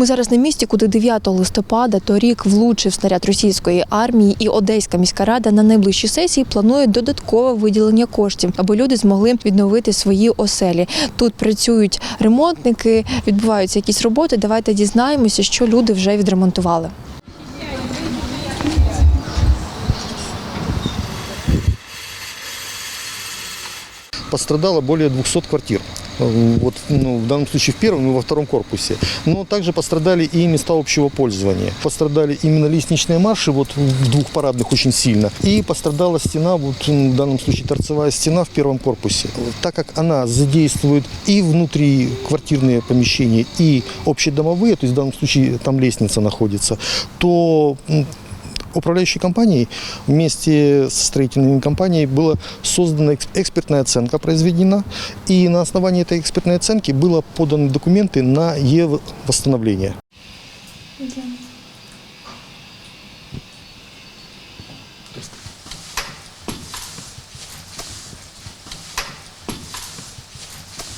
Ми зараз на місці, куди 9 листопада торік влучив снаряд російської армії, і Одеська міська рада на найближчій сесії планує додаткове виділення коштів, аби люди змогли відновити свої оселі. Тут працюють ремонтники, відбуваються якісь роботи. Давайте дізнаємося, що люди вже відремонтували. пострадало более 200 квартир. Э, Вот, ну, в данном случае в первом и во втором корпусе. Но также пострадали и места общего пользования. Пострадали именно лестничные марши вот, в двух парадных очень сильно. И пострадала стена, вот, в данном случае торцевая стена в первом корпусе. Так как она задействует и внутриквартирные помещения, и общедомовые, то есть в данном случае там лестница находится, то управляющей компанией вместе с строительными компанией была создана экс- экспертная оценка произведена, и на основании этой экспертной оценки было поданы документы на Е-восстановление.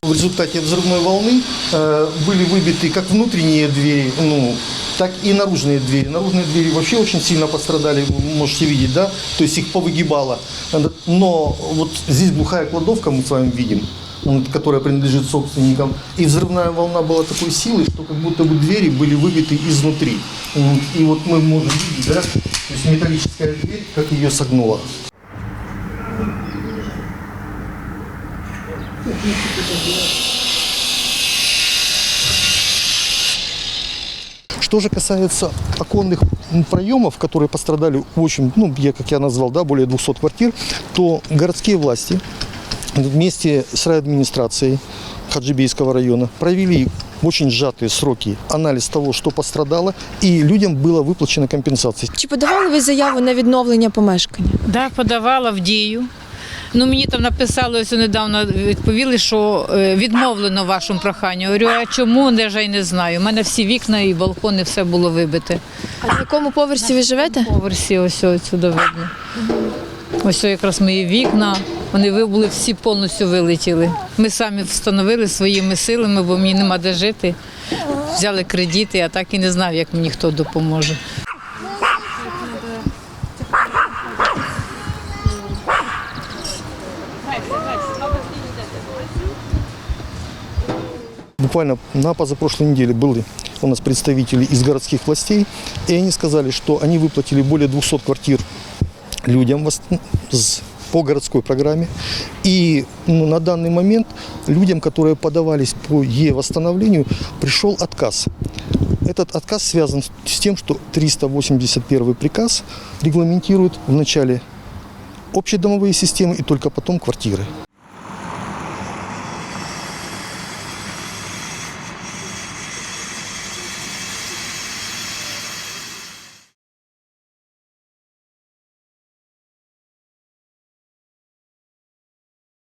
В результате взрывной волны э, были выбиты как внутренние двери, ну, так и наружные двери. Наружные двери вообще очень сильно пострадали, вы можете видеть, да? То есть их повыгибало. Но вот здесь глухая кладовка мы с вами видим, которая принадлежит собственникам. И взрывная волна была такой силы, что как будто бы двери были выбиты изнутри. И вот мы можем видеть, да? То есть металлическая дверь, как ее согнуло. Что же касается оконных проемов, которые пострадали очень, ну, я, как я назвал, да, более 200 квартир, то городские власти вместе с райадминистрацией Хаджибейского района провели в очень сжатые сроки анализ того, что пострадало, и людям была выплачена компенсация. Чи подавали ви заяву на відновлення помешкання? Да, подавала в дію. Ну, мені там написали ось недавно відповіли, що е, відмовлено вашому проханню. Говорю, а чому? Я ж не знаю. У мене всі вікна і балкони все було вибите. А на якому поверсі ви живете? Поверсі ось сюди видно. Ось якраз мої вікна. Вони ви- були всі повністю вилетіли. Ми самі встановили своїми силами, бо мені нема де жити. Взяли кредити, а так і не знав, як мені хто допоможе. Буквально на позапрошлой неделе были у нас представители из городских властей, и они сказали, что они выплатили более 200 квартир людям по городской программе. И ну, на данный момент людям, которые подавались по Е-восстановлению, пришел отказ. Этот отказ связан с тем, что 381 приказ регламентирует вначале общедомовые системы и только потом квартиры.